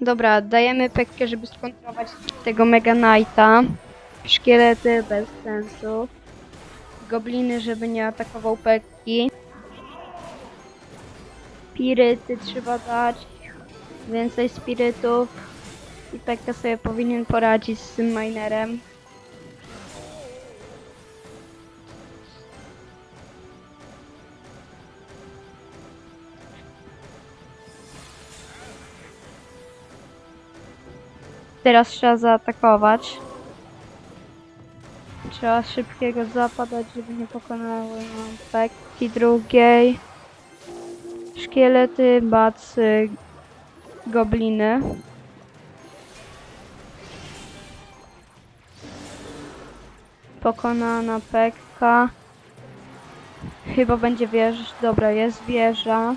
Dobra, dajemy pekkę, żeby skontrolować tego Mega Knighta. Szkielety bez sensu. Gobliny, żeby nie atakował pekki. Spiryty trzeba dać. Więcej spirytów. I pekka sobie powinien poradzić z tym minerem. Teraz trzeba zaatakować. Trzeba szybkiego zapadać, żeby nie pokonały nam pekki drugiej. Szkielety, bacy, gobliny. Pokonana pekka. Chyba będzie wieża. Dobra, jest wieża.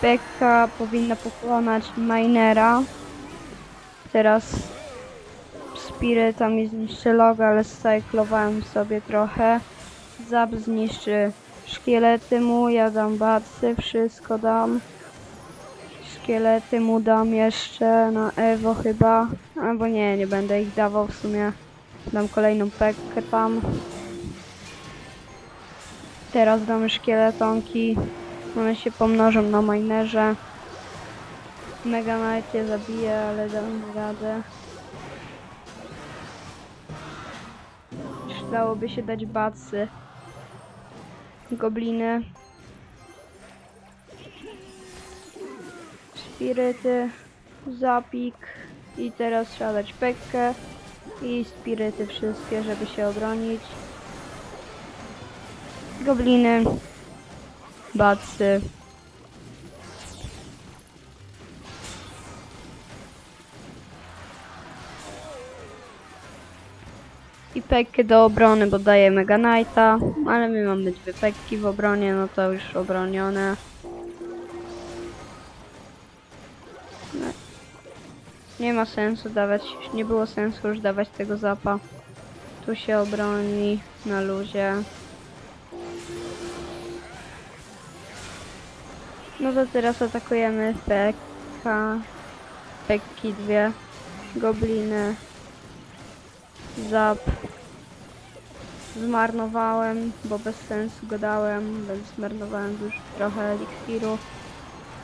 Pekka powinna pokonać minera. Teraz Spiryta mi zniszczy logo, ale cyklowałem sobie trochę. Zap zniszczy szkielety mu, ja dam bacy, wszystko dam. Szkielety mu dam jeszcze na Ewo chyba. Albo nie, nie będę ich dawał w sumie. Dam kolejną pekkę tam. Teraz damy szkieletonki. One się pomnożą na minerze. Mega Knight je zabije, ale dam radę. Dałoby się dać bacy. Gobliny. Spiryty. Zapik. I teraz trzeba dać pekkę. I spiryty wszystkie, żeby się obronić. Gobliny. Bacy. I pekkę do obrony, bo daje Mega Knighta, ale my mamy dwie pekki w obronie, no to już obronione. No. Nie ma sensu dawać, nie było sensu już dawać tego zapa. Tu się obroni na luzie. No to teraz atakujemy pekka, pekki dwie, gobliny. Zap. Zmarnowałem, bo bez sensu go dałem, więc zmarnowałem już trochę eliksiru,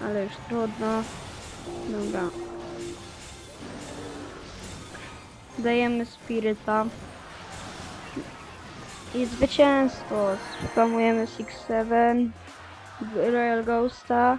ale już trudno. Dobra. Dajemy spiryta. I zwycięstwo. Spamujemy 6-7. Royal Ghosta.